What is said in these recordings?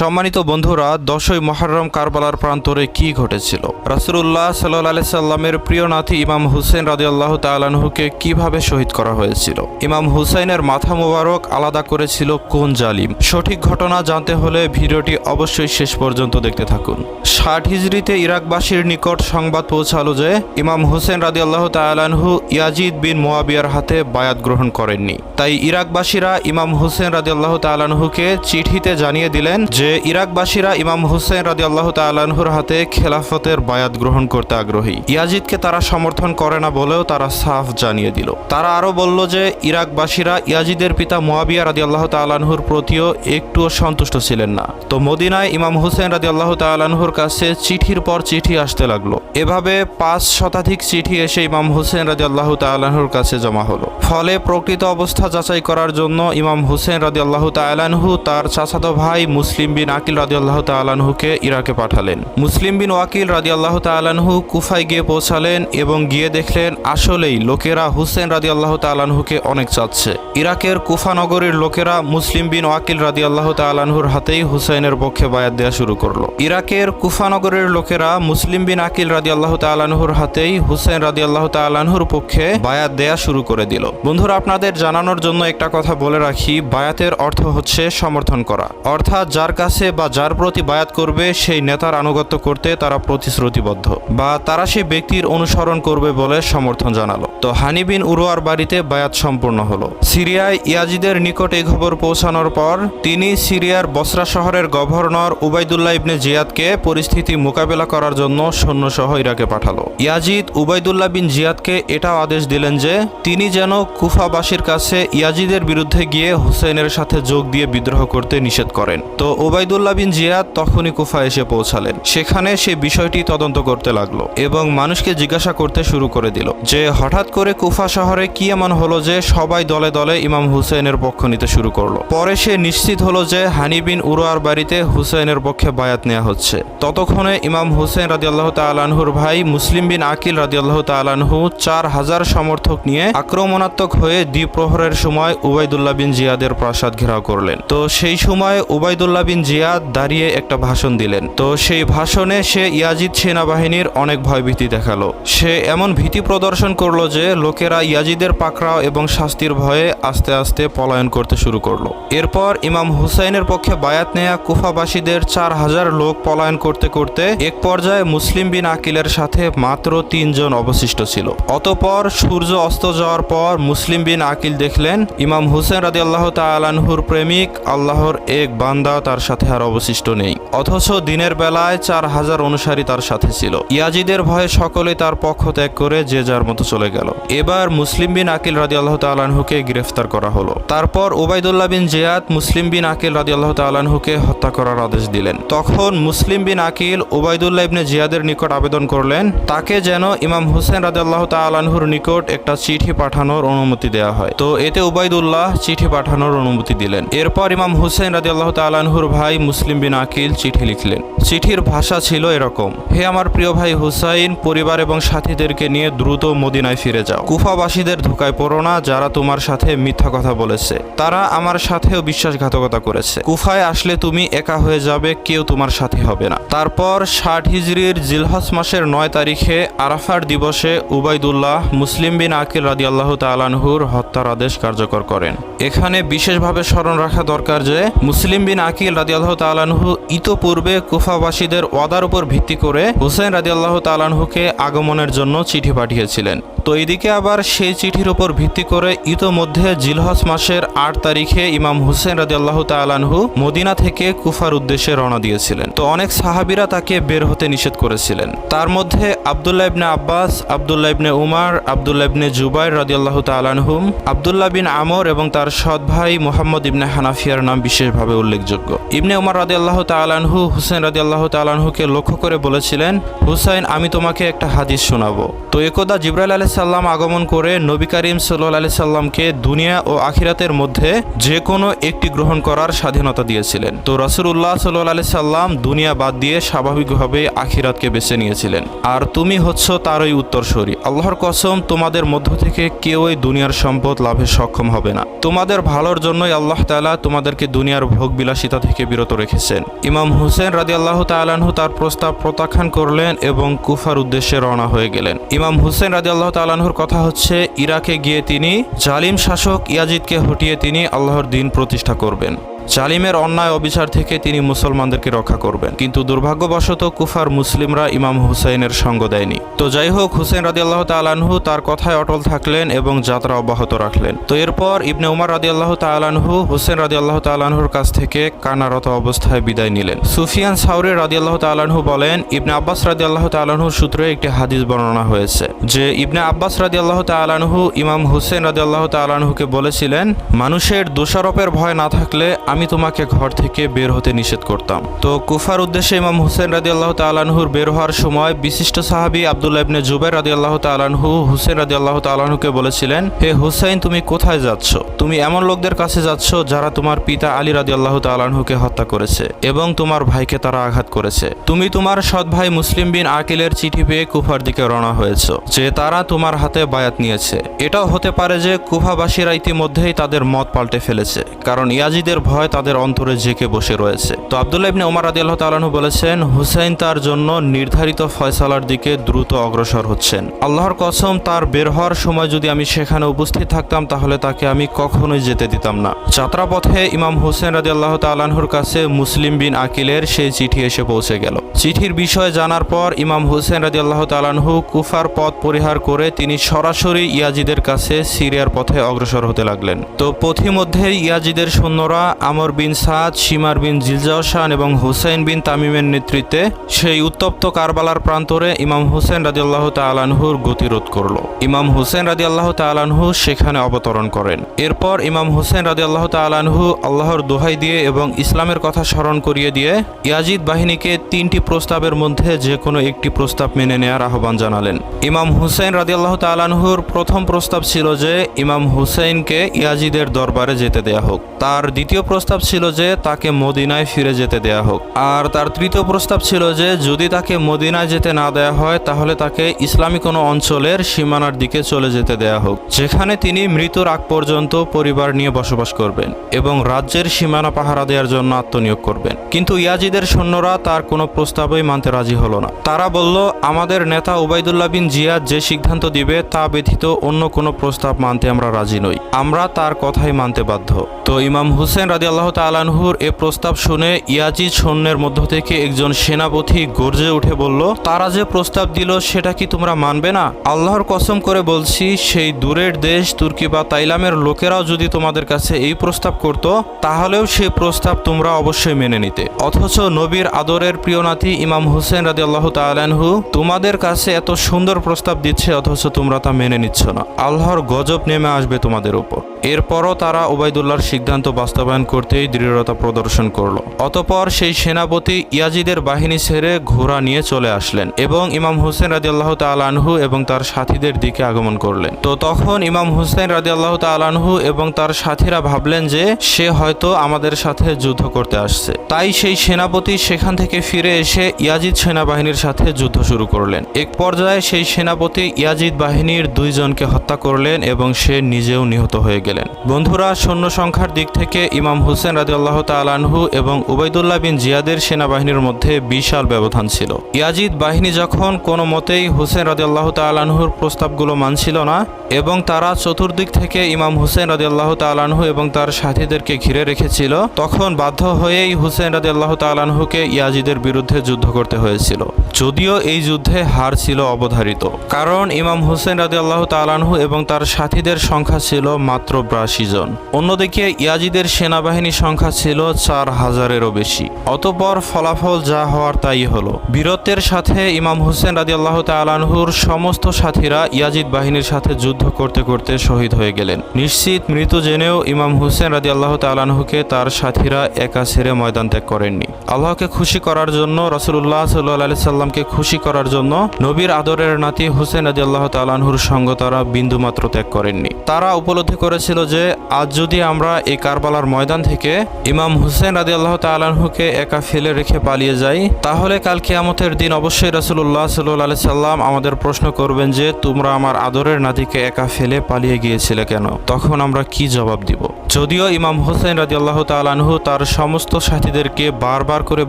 সম্মানিত বন্ধুরা, দশই মহরম কারবালার প্রান্তরে কি ঘটেছিল? রাসুল্লাহ সাল্লাহ সাল্লামের প্রিয় নাতি ইমাম হুসেন রাদিয়াল্লাহ তালানহুকে কীভাবে শহীদ করা হয়েছিল? ইমাম হুসাইনের মাথা মোবারক আলাদা করেছিল কোন জালিম? সঠিক ঘটনা জানতে হলে ভিডিওটি অবশ্যই শেষ পর্যন্ত দেখতে থাকুন। ষাট হিজড়িতে ইরাকবাসীর নিকট সংবাদ পৌঁছালো যে, ইমাম হুসেন রাজি আল্লাহ তালানহু ইয়াজিদ বিন মোয়াবিয়ার হাতে বায়াত গ্রহণ করেননি। তাই ইরাকবাসীরা ইমাম হুসেন রাদিয়াল্লাহ তালানহুকে চিঠিতে জানিয়ে দিলেন যে ইরাকবাসীরা ইমাম হুসেন রাজি আল্লাহ তালানহুর হাতে খেলাফতের বায়াত গ্রহণ করতে আগ্রহী। ইয়াজিদকে তারা সমর্থন করে না বলেও তারা সাফ জানিয়ে দিল। তারা আরও বলল যে, ইরাকবাসীরা ইয়াজিদের পিতা মোয়াবিয়া রাদিয়াল্লাহ তালানহুর প্রতিও একটুও সন্তুষ্ট ছিলেন না। তো মদিনায় ইমাম হুসেন রাদিয়াল্লাহ তালানহুর কাছে চিঠির পর চিঠি আসতে লাগল। এভাবে পাঁচ শতাধিক চিঠি এসে ইমাম হুসেন রাদিয়াল্লাহ তালানহুর কাছে জমা হলো। ফলে প্রকৃত অবস্থা যাচাই করার জন্য ইমাম হুসেন রাদিয়াল্লাহ তালানহু তার চাচাতো ভাই মুসলিম বিন আকিল রাদিয়াল্লাহ তালানহুকে ইরাকে পাঠালেন। মুসলিম বিন ওয়াকিল রাদিয়াল্লাহ তালানহু কুফায় গিয়ে পৌঁছালেন এবং গিয়ে দেখলেন আসলেই লোকেরা হুসেন রাদিয়াল্লাহ তালানহুকে অনেক চাচ্ছে। ইরাকের কুফা নগরীর লোকেরা মুসলিম বিন ওয়াকিল রাদিয়াল্লাহ তালানহুর হাতেই হুসাইনের পক্ষে বায়াত দেওয়া শুরু করল। ইরাকের কুফানগরের লোকেরা মুসলিম বিন আকিল রাদিয়াল্লাহ তালানহুর হাতেই হুসেন রাদিয়াল্লাহ তালানহুর পক্ষে বায়াত দেয়া শুরু করে দিল। বন্ধুরা, আপনাদের জানানোর জন্য একটা কথা বলে রাখি, বায়াতের অর্থ হচ্ছে সমর্থন করা। অর্থাৎ যার কাছে বা যার প্রতি বায়াত করবে, সেই নেতার আনুগত্য করতে তারা প্রতিশ্রুতিবদ্ধ বা তারা সেই ব্যক্তির অনুসরণ করবে বলে সমর্থন জানালো। তো হানি বিন উরোয়ার বাড়িতে বায়াত সম্পূর্ণ হলো। সিরিয়ায় ইয়াজিদের নিকট এই খবর পৌঁছানোর পর তিনি সিরিয়ার বসরা শহরের গভর্নর উবাইদুল্লাহ ইবনে জিয়াদকে পরিস্থিতি মোকাবেলা করার জন্য সৈন্যসহ ইরাকে পাঠালো। ইয়াজিদ উবাইদুল্লাহ বিন জিয়াদকে এটাও আদেশ দিলেন যে, তিনি যেন কুফাবাসীর কাছে ইয়াজিদের বিরুদ্ধে গিয়ে হুসেনের সাথে যোগ দিয়ে বিদ্রোহ করতে নিষেধ করেন। তো ওবায়দুল্লাহ বিন জিয়াদ তখনই কুফা এসে পৌঁছালেন। সেখানে সে বিষয়টি তদন্ত করতে লাগল এবং মানুষকে জিজ্ঞাসা করতে শুরু করে দিল যে হঠাৎ করে কুফা শহরে কি এমন হলো যে সবাই দলে দলে ইমাম হুসেনের পক্ষ নিতে শুরু করল। পরে সে নিশ্চিত হলো যে হানিবিন উরোয়ার বাড়িতে হুসেনের পক্ষে বায়াত নেওয়া হচ্ছে। ততক্ষণে ইমাম হুসেন রাদিয়াল্লাহ তালানহুর ভাই মুসলিম বিন আকিল রাদিয়াল্লাহ তালানহু চার হাজার সমর্থক নিয়ে আক্রমণাত্মক হয়ে দ্বিপ্রহরের সময় উবাইদুল্লাহ বিন জিয়াদের প্রাসাদ ঘেরাও করলেন। তো সেই সময় উবাইদুল্লাহ বিন জিয়াদ দাঁড়িয়ে একটা ভাষণ দিলেন। তো সেই ভাষণে সে ইয়াজিদ সেনাবাহিনীর অনেক ভয়ভীতি দেখাল। সে এমন ভীতি প্রদর্শন করল যে লোকেরা ইয়াজিদের পাকড়াও এবং শাস্তির ভয়ে আস্তে আস্তে পলায়ন করতে শুরু করল। এরপর ইমাম হুসাইনের পক্ষে বায়াত নেয়া কুফাবাসীদের চার হাজার লোক পলায়ন করতে করতে এক পর্যায়ে মুসলিম বিন আকিলের সাথে মাত্র তিনজন অবশিষ্ট ছিল। অতপর সূর্য অস্ত যাওয়ার পর মুসলিম বিন আকিল দেখলেন, ইমাম হুসেন রাদি আল্লাহ তালানহুর প্রেমিক আল্লাহর এক বান্দা তার সাথে আর অবশিষ্ট নেই। অথচ দিনের বেলায় চার হাজার অনুসারী তার সাথে ছিল। ইয়াজিদের ভয়ে সকলে তার পক্ষ ত্যাগ করে যে যার মতো চলে গেল। এবার মুসলিম বিন আকিল রাদি আল্লাহ তালানহুকে গ্রেফতার করা হলো। তারপর ওবায়দুল্লাহ বিন জিয়াদ মুসলিম বিন আকিল রাদি আল্লাহ তালানহুকে হত্যা করার আদেশ দিলেন। তখন মুসলিম বিন আকিল ওবায়দুল্লাহ ইবনে জিয়াদের নিকট আবেদন করলেন, তাকে যেন ইমাম হুসেন রাদি আল্লাহ তালানহুর নিকট একটা চিঠি পাঠানোর অনুমতি দেওয়া হয়। তো এতে উবাইদুল্লাহ চিঠি পাঠানোর অনুমতি দিলেন। এরপর ইমাম হুসেন রাদি আল্লাহ তালানহুর ভাই মুসলিম বিন আকিল চিঠি লিখলেন। চিঠির ভাষা ছিল এরকম, হে আমার প্রিয় ভাই হুসাইন, পরিবার এবং সাথীদেরকে নিয়ে দ্রুত মদিনায় ফিরে যাও। কুফাবাসীদের ধোকায় পড়ো না, যারা তোমার সাথে মিথ্যা কথা বলেছে। তারা আমার সাথেও বিশ্বাসঘাতকতা করেছে। কুফায় আসলে তুমি একা হয়ে যাবে, কেউ তোমার সাথে হবে না। তারপর ষাট হিজড়ির জিলহস মাসের নয় তারিখে আরাফার দিবসে উবাইদুল্লাহ মুসলিম বিন আকিল রাদি আল্লাহ তালানহুর হত্যার আদেশ কার্যকর করেন। এখানে বিশেষভাবে স্মরণ রাখা দরকার যে, মুসলিম বিন আকিল রাদি আল্লাহ তালানহু ইতোপূর্বে কুফাবাসীদের ওয়াদার উপর ভিত্তি করে হুসেন রাজিয়াল্লাহ তালানহুকে আগমনের জন্য চিঠি পাঠিয়েছিলেন। তো এদিকে আবার সেই চিঠির উপর ভিত্তি করে ইতোমধ্যে জিলহস মাসের আট তারিখে ইমাম হুসেন রাদি আল্লাহ তালানহু মদিনা থেকে কুফার উদ্দেশ্যে রওনা দিয়েছিলেন। তো অনেক সাহাবিরা তাকে বের হতে নিষেধ করেছিলেন। তার মধ্যে আবদুল্লাহ ইবনে আব্বাস, আবদুল্লাহ ইবনে উমার, আবদুল্লাহ ইবনে জুবাইর রাদিয়াল্লাহ তালানহুম আবদুল্লাহ বিন আমর এবং তার সৎ ভাই মোহাম্মদ ইবনে হানাফিয়ার নাম বিশেষভাবে উল্লেখযোগ্য। ইবনে উমার রাদিয়াল্লাহ তালানহু হুসেন রাদিয়াল্লাহ তালানহুকে লক্ষ্য করে বলেছিলেন, হুসাইন, আমি তোমাকে একটা হাদিস শোনাবো। তো একদা জিব্রাইল আলাহ সাল্লাম আগমন করে নবী করিম সাল্লাহ সাল্লামকে দুনিয়া ও আখিরাতের মধ্যে যে কোনো একটি গ্রহণ করার স্বাধীনতা দিয়েছিলেন। তো রসুল্লাহ সাল্লাহ সাল্লাম দুনিয়া বাদ দিয়ে স্বাভাবিকভাবে আখিরাতকে বেছে নিয়েছিলেন। আর তুমি হচ্ছ তারই উত্তরসূরি। আল্লাহর কসম, তোমাদের মধ্য থেকে কেউই দুনিয়ার সম্পদ লাভে সক্ষম হবে না। তোমাদের ভালোর জন্যই আল্লাহ তাআলা তোমাদেরকে দুনিয়ার ভোগ বিলাসিতা থেকে বিরত রেখেছেন। ইমাম হুসেন রাজি আল্লাহ তালাহু তার প্রস্তাব প্রত্যাখ্যান করলেন এবং কুফার উদ্দেশ্যে রওনা হয়ে গেলেন। ইমাম হুসেন রাজি আল্লাহ তালাহুর কথা হচ্ছে, ইরাকে গিয়ে তিনি জালিম শাসক ইয়াজিদকে হটিয়ে তিনি আল্লাহর দিন প্রতিষ্ঠা করবেন। জালিমের অন্যায় অবিচার থেকে তিনি মুসলমানদেরকে রক্ষা করবেন। কিন্তু দুর্ভাগ্যবশত কুফার মুসলিমরা ইমাম হুসাইনের সঙ্গ দেয়নি। তো যাই হোক হুসেন রাজি আল্লাহ তালানহু তার কথায় অটল থাকলেন এবং যাত্রা অব্যাহত রাখলেন। তো এরপর ইবনে উমার রাজি আল্লাহ তালানহু হুসেন রাজি আল্লাহ তালানহুর কাছ থেকে কানারত অবস্থায় বিদায় নিলেন। সুফিয়ান সাউরি রাজি আল্লাহ তালানহু বলেন, ইবনে আব্বাস রাজি আল্লাহ তালানহুর সূত্রে একটি হাদিস বর্ণনা হয়েছে যে, ইবনে আব্বাস রাজি আল্লাহ তালানহু ইমাম হুসেন রাজি আল্লাহ তালানহুকে বলেছিলেন, মানুষের দোষারোপের ভয় না থাকলে আমি তোমাকে ঘর থেকে বের হতে নিষেধ করতাম। তো কুফার উদ্দেশ্যে ইমাম হুসেন রাজি আল্লাহ তালানহুর বের হওয়ার সময় বিশিষ্ট সাহাবী আবদুল্লাহ ইবনে জুবের রাজি আল্লাহ তালানহু হুসেন রাজি আল্লাহ তালানহুকে বলেছিলেন, হে হুসাইন, তুমি কোথায় যাচ্ছ? তুমি এমন লোকদের কাছে যাচ্ছ যারা তোমার পিতা আলী রাজি আল্লাহ তালানহুকে হত্যা করেছে এবং তোমার ভাইকে তারা আঘাত করেছে। তুমি তোমার সৎ ভাই মুসলিম বিন আকিলের চিঠি পেয়ে কুফার দিকে রওনা হয়েছ, যে তারা তোমার হাতে বায়াত নিয়েছে। এটাও হতে পারে যে কুফাবাসীরা ইতিমধ্যেই তাদের মত পাল্টে ফেলেছে, কারণ ইয়াজিদের ভয় তাদের অন্তরে জেকে বসে রয়েছে। তো আবদুল্লাহ ইবনে ওমর রাদিয়াল্লাহু তাআলাহু বলেছেন, হুসাইন তার জন্য নির্ধারিত ফয়সালার দিকে দ্রুত অগ্রসর হচ্ছেন। আল্লাহর কসম, তার বের হওয়ার সময় যদি আমি সেখানে উপস্থিত থাকতাম, তাহলে তাকে আমি কখনোই যেতে দিতাম না। যাত্রাপথে ইমাম হোসেন রাদিয়াল্লাহু তাআলাহুর কাছে মুসলিম বিন আকিলের সেই চিঠি এসে পৌঁছে গেল। চিঠির বিষয় জানার পর ইমাম হোসেন রাদিয়াল্লাহু তাআলাহু কুফার পথ পরিহার করে তিনি সরাসরি ইয়াজিদের কাছে সিরিয়ার পথে অগ্রসর হতে লাগলেন। তো পথিমধ্যেই ইয়াজিদের সৈন্যরা আমর বিন সাদ, সীমার বিন জিলজাওসান এবং হুসাইন বিন তামিমের নেতৃত্বে সেই উত্তপ্ত কারবালার প্রান্তরে ইমাম হুসেন রাদিয়াল্লাহু তাআলাহুর গতিরোধ করল। ইমাম হুসেন রাদিয়াল্লাহু তাআলাহু সেখানে অবতরণ করেন। এরপর ইমাম হুসেন রাদিয়াল্লাহু তাআলাহু আল্লাহর দোহাই দিয়ে এবং ইসলামের কথা স্মরণ করিয়ে দিয়ে ইয়াজিদ বাহিনীকে তিনটি প্রস্তাবের মধ্যে যে কোনো একটি প্রস্তাব মেনে নেয়ার আহ্বান জানালেন। ইমাম হুসেন রাদিয়াল্লাহু তাআলাহুর প্রথম প্রস্তাব ছিল যে, ইমাম হুসেইনকে ইয়াজিদের দরবারে যেতে দেয়া হোক। তার দ্বিতীয় প্রস্তাব ছিল যে তাকে মদিনায় ফিরে যেতে দেয়া হোক। আর তার তৃতীয় প্রস্তাব ছিল যে, যদি তাকে মদিনায় যেতে না দেয়া হয়, তাহলে তাকে ইসলামী কোনো অঞ্চলের সীমানার দিকে চলে যেতে দেয়া হোক, যেখানে তিনি মৃত্যুর আগ পর্যন্ত পরিবার নিয়ে বসবাস করবেন এবং রাজ্যের সীমানা পাহারা দেওয়ার জন্য আত্মনিয়োগ করবেন। কিন্তু ইয়াজিদের সৈন্যরা তার কোনো প্রস্তাবই মানতে রাজি হলো না। তারা বলল, আমাদের নেতা ওবায়দুল্লাহ বিন জিয়াদ যে সিদ্ধান্ত দিবে তা ব্যতীত অন্য কোনো প্রস্তাব মানতে আমরা রাজি নই। আমরা তার কথাই মানতে বাধ্য। তো ইমাম হুসেন রাজি আল্লাহ তালানহুর এ প্রস্তাব শুনে ইয়াজিদ সৈন্যের মধ্য থেকে একজন সেনাপতি গর্জে উঠে বলল, তারা যে প্রস্তাব দিল, সেটা কি তোমরা মানবে না? আল্লাহর কসম করে বলছি, সেই দূরের দেশ তুর্কি বা তাইলামের লোকেরাও যদি তোমাদের কাছে এই প্রস্তাব করত, তাহলেও সেই প্রস্তাব তোমরা অবশ্যই মেনে নিতে। অথচ নবীর আদরের প্রিয় নাতি ইমাম হুসেন রাজি আল্লাহ তালানহু তোমাদের কাছে এত সুন্দর প্রস্তাব দিচ্ছে, অথচ তোমরা তা মেনে নিচ্ছ না। আল্লাহর গজব নেমে আসবে তোমাদের উপর। এরপরও তারা ওবায়দুল্লাহর সিদ্ধান্ত বাস্তবায়ন করতেই দৃঢ়তা প্রদর্শন করল। অতপর সেই সেনাপতি ইয়াজিদের বাহিনী ছেড়ে ঘোড়া নিয়ে চলে আসলেন এবং ইমাম হুসেন রাজি আল্লাহ তালানহু এবং তার সাথীদের দিকে আগমন করলেন। তো তখন ইমাম হুসেন রাজি আল্লাহ তালানহু এবং তার সাথীরা ভাবলেন যে, সে হয়তো আমাদের সাথে যুদ্ধ করতে আসছে। তাই সেই সেনাপতি সেখান থেকে ফিরে এসে ইয়াজিদ সেনাবাহিনীর সাথে যুদ্ধ শুরু করলেন। এক পর্যায়ে সেই সেনাপতি ইয়াজিদ বাহিনীর দুইজনকে হত্যা করলেন এবং সে নিজেও নিহত হয়ে গেলেন। বন্ধুরা, সৈন্য সংখ্যার দিক থেকে ইমাম হুসেন রাজি আল্লাহ তালানহু এবং উবাইদুল্লাহ বিন জিয়াদের সেনাবাহিনীর মধ্যে বিশাল ব্যবধান ছিল। ইয়াজিদ বাহিনী যখন কোনো মতেই হুসেন রাজি আল্লাহ তালানহুর প্রস্তাবগুলো মানছিল না এবং তারা চতুর্দিক থেকে ইমাম হুসেন রাজি আল্লাহ তালানহু এবং তার সাথীদেরকে ঘিরে রেখেছিল। তখন বাধ্য হয়েই হুসেন রাজি আল্লাহ তালানহুকে ইয়াজিদের বিরুদ্ধে যুদ্ধ করতে হয়েছিল। যদিও এই যুদ্ধে হার ছিল অবধারিত। কারণ ইমাম হুসেন রাজি আল্লাহ তালানহু এবং তার সাথীদের সংখ্যা ছিল মাত্র বিরাশি জন। অন্যদিকে ইয়াজিদের সেনাবাহিনী বাহিনী সংখ্যা ছিল চার হাজারেরও বেশি। অতপর ফলাফল যা হওয়ার তাই হলো। বীরত্বের সাথে ইমাম হুসেন রাজি আল্লাহ তালানহুর সমস্ত সাথীরা ইয়াজিদ বাহিনীর সাথে যুদ্ধ করতে করতে শহীদ হয়ে গেলেন। নিশ্চিত মৃত জেনেও ইমাম হুসেন রাজি আল্লাহ তালানহুকে তার সাথীরা একা ছেড়ে ময়দান ত্যাগ করেননি। আল্লাহকে খুশি করার জন্য রসুল্লাহ সাল্লাহ আলি সাল্লামকে খুশি করার জন্য নবীর আদরের নাতি হুসেন রাজি আল্লাহ তালানহুর সঙ্গ তারা বিন্দুমাত্র ত্যাগ করেননি। তারা উপলব্ধি করেছিল যে, আজ যদি আমরা এই কারবালার ময়দান থেকে ইমাম হুসেন রাজি আল্লাহ তালানহুকে একা ফেলে রেখে পালিয়ে যাই, তাহলে কাল কিয়ামতের দিন অবশ্যই রসুল্লাহ সাল্লাহ আলি সাল্লাম আমাদের প্রশ্ন করবেন যে, তোমরা আমার আদরের নাতিকে একা ফেলে পালিয়ে গিয়েছিলে কেন? তখন আমরা কি জবাব দিব? যদিও ইমাম হোসেন রাজি আল্লাহ তালানহু তার সমস্ত সাথীদেরকে বারবার করে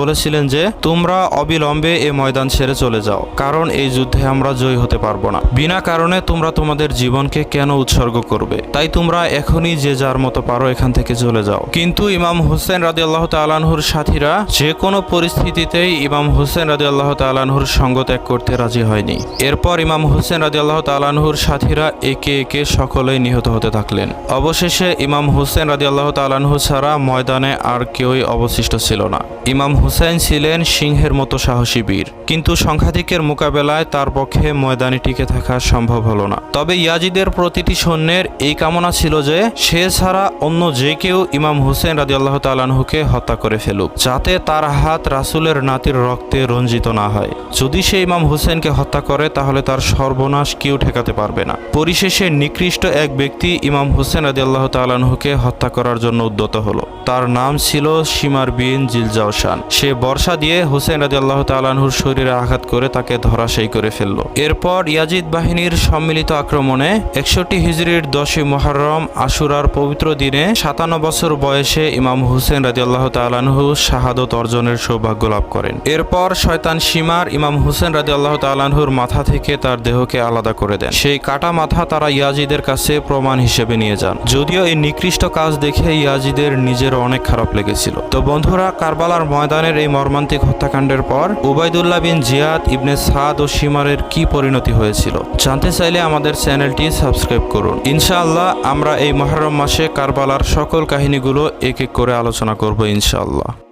বলেছিলেন যে, তোমরা অবিলম্বে এ ময়দান ছেড়ে চলে যাও, কারণ এই যুদ্ধে আমরা জয়ী হতে পারব না। বিনা কারণে তোমরা তোমাদের জীবনকে কেন উৎসর্গ করবে? তাই তোমরা এখনই যে যার মতো পারো এখান থেকে চলে যাও। কিন্তু ইমাম হোসেন রাজি আল্লাহ তালানহুর সাথীরা যে কোনো পরিস্থিতিতেই ইমাম হোসেন রাজি আল্লাহ তালানহুর সঙ্গ ত্যাগ করতে রাজি হয়নি। এরপর ইমাম হোসেন রাজি আল্লাহ তালানহুর সাথীরা একে একে সকলেই নিহত হতে থাকলেন। অবশেষে ইমাম হোসেন রাজি আল্লাহ তালানহু ছাড়া ময়দানে আর কেউই অবশিষ্ট ছিল না। ইমাম হুসেন ছিলেন সিংহের মতো সাহসী বীর। কিন্তু সংখ্যাধিকের মোকাবেলায় তার পক্ষে ময়দানে টিকে থাকা সম্ভব হলো না। তবে ইয়াজিদের প্রতিটি সৈন্যের এই কামনা ছিল যে, সে ছাড়া অন্য যে কেউ ইমাম হুসেন রাজি আল্লাহ তালানহুকে হত্যা করে ফেলুক, যাতে তার হাত রাসুলের নাতির রক্তে রঞ্জিত না হয়। যদি সে ইমাম হুসেনকে হত্যা করে, তাহলে তার সর্বনাশ কেউ ঠেকাতে পারবে না। পরিশেষে নিকৃষ্ট এক ব্যক্তি ইমাম হুসেন রাজি আল্লাহ তালানহুকে হত্যা করার জন্য উদ্যত হলো। তার নাম ছিল সীমার বিন জিলজাওসান সে বর্ষা দিয়ে হুসেন রাজি আল্লাহ তালানহুর শরীরে আঘাত করে তাকে ধরাশায়ী করে ফেলল। এরপর ইয়াজিদ বাহিনীর সম্মিলিত আক্রমণে একষট্টি হিজরির দশই মহরম আশুরার পবিত্র দিনে সাতান্ন বছর বয়সে ইমাম হুসেন রাজি আল্লাহ তালানহু শাহাদত অর্জনের সৌভাগ্য লাভ করেন। এরপর শয়তান সীমার ইমাম হুসেন রাজি আল্লাহ তালানহুর মাথা থেকে তার দেহকে আলাদা করে দেন। সেই কাটা মাথা তারা ইয়াজিদের কাছে প্রমাণ হিসেবে নিয়ে যান। যদিও এই নিকৃষ্ট কাজ দেখে ইয়াজিদের নিজের অনেক খারাপ লেগেছিল। তো বন্ধুরা, কারবালার ময়দানের এই মর্মান্তিক হত্যাকাণ্ডের পর উবাইদুল্লাহ বিন জিয়াদ, ইবনে সাদ ও সীমারের কি পরিণতি হয়েছিল, জানতে চাইলে আমাদের চ্যানেলটি সাবস্ক্রাইব করুন। ইনশাআল্লাহ, আমরা এই মহরম মাসে কারবালার সকল কাহিনীগুলো এক এক করে আলোচনা করব ইনশাআল্লাহ।